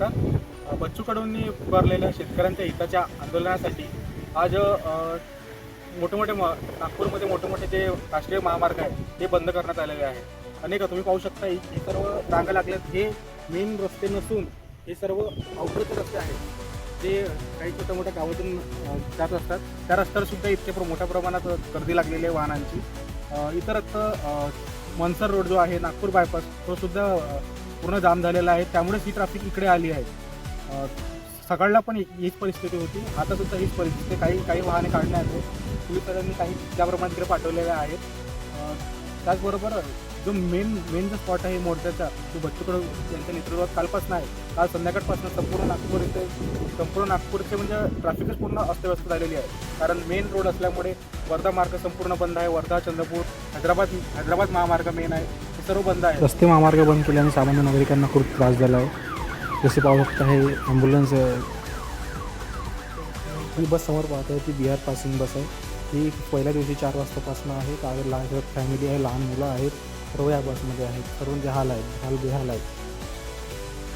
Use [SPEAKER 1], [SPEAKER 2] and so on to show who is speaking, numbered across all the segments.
[SPEAKER 1] नमस्कार बच्चू कडूंनी पुकारलेल्या शेतकऱ्यांच्या हिताच्या आंदोलनासाठी आज अ, मोठे मोठे म नागपूरमध्ये मोठे मोठे जे राष्ट्रीय महामार्ग आहेत ते बंद करण्यात आलेले आहे अनेक तुम्ही पाहू शकता हे सर्व रांगा लागल्यात. हे मेन रस्ते नसून हे सर्व अवघडचे रस्ते आहेत. ते काही छोट्या मोठ्या गावातून जात असतात त्या रस्त्यावर सुद्धा इतके प्र- मोठ्या प्रमाणात गर्दी लागलेली आहे वाहनांची. इतरत्र मनसर रोड जो आहे नागपूर बायपास तो सुद्धा पूर्ण जाम झालेला आहे. त्यामुळेच ही ट्रॅफिक इकडे आली आहे. सकाळला पण हीच परिस्थिती होती. आता सुद्धा हीच परिस्थिती. काही काही वाहने काढण्यात आहेत. पोलिसांनी काही त्याप्रमाणे तिकडे पाठवलेल्या आहेत. त्याचबरोबर जो मेन मेन जो स्पॉट आहे मोर्चाचा तो बच्चूकडे यांच्या नेतृत्वात कालपासून आहे काल संध्याकाळपासून संपूर्ण नागपूर इथे संपूर्ण नागपूरचे म्हणजे ट्रॅफिकच पूर्ण अस्तव्यस्त झालेली आहे. कारण मेन रोड असल्यामुळे वर्धा मार्ग संपूर्ण बंद आहे. वर्धा चंद्रपूर हैदराबाद हैदराबाद महामार्ग मेन आहे. सर्व बंद आहे
[SPEAKER 2] रस्ते महामार्ग बंद केल्याने सामान्य नागरिकांना खूप त्रास झाला. आहे जसे पाहू शकता हे ॲम्ब्युलन्स ही बस समोर पाहत आहे ती बिहार पासिंग बस आहे. ही पहिल्या दिवशी चार वाजतापासून आहे. काय लहान फॅमिली आहे लहान मुलं आहेत. सर्व या बसमध्ये आहेत. सर्वांचे हाल आहेत हाल बेहाल आहेत.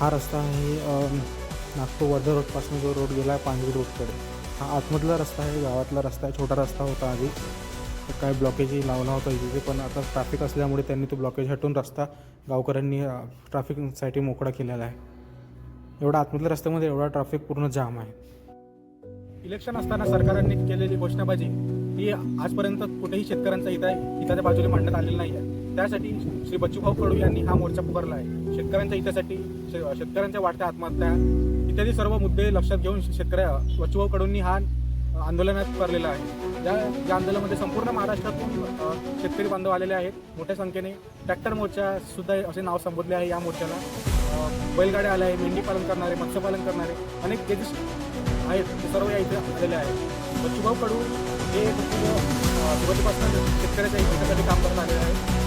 [SPEAKER 2] हा रस्ता आहे नागपूर वर्धा रोडपासून जो रोड गेला आहे पांढरी रोडकडे हा आतमधला रस्ता आहे गावातला रस्ता आहे छोटा रस्ता होता आधी. काय ब्लॉकेजही लावला होता तिथे पण आता ट्रॅफिक असल्यामुळे त्यांनी तो ब्लॉकेज हटवून रस्ता गावकऱ्यांनी ट्रॅफिकसाठी मोकळा केलेला आहे. एवढा आतमधल्या रस्त्यामध्ये एवढा ट्रॅफिक पूर्ण जाम आहे.
[SPEAKER 1] इलेक्शन असताना सरकारांनी केलेली घोषणाबाजी ही आजपर्यंत कुठेही शेतकऱ्यांचा हिता हिताच्या बाजूने मांडण्यात आलेली नाही आहे. त्यासाठी श्री बच्चूभाऊ कडू यांनी हा मोर्चा पुकारला आहे. शेतकऱ्यांच्या हितासाठी शे- शेतकऱ्यांच्या वाढत्या आत्महत्या इत्यादी सर्व मुद्दे लक्षात घेऊन शेतकऱ्या बच्चूभाऊ कडूंनी हा आंदोलनात करलेला आहे. या या आंदोलनामध्ये संपूर्ण महाराष्ट्रातून शेतकरी बांधव आलेले आहेत. मोठ्या संख्येने ट्रॅक्टर मोर्चा सुद्धा असे नाव संबोधले आहे या मोर्चाला. बैलगाड्या आल्या आहे मेंढी पालन करणारे मत्स्यपालन करणारे अनेक जे आहेत ते सर्व या इथे आलेले आहेत. शुभम कडू हे सुरुवातीपासून शेतकऱ्याच्या हितासाठी काम करत आलेले आहेत.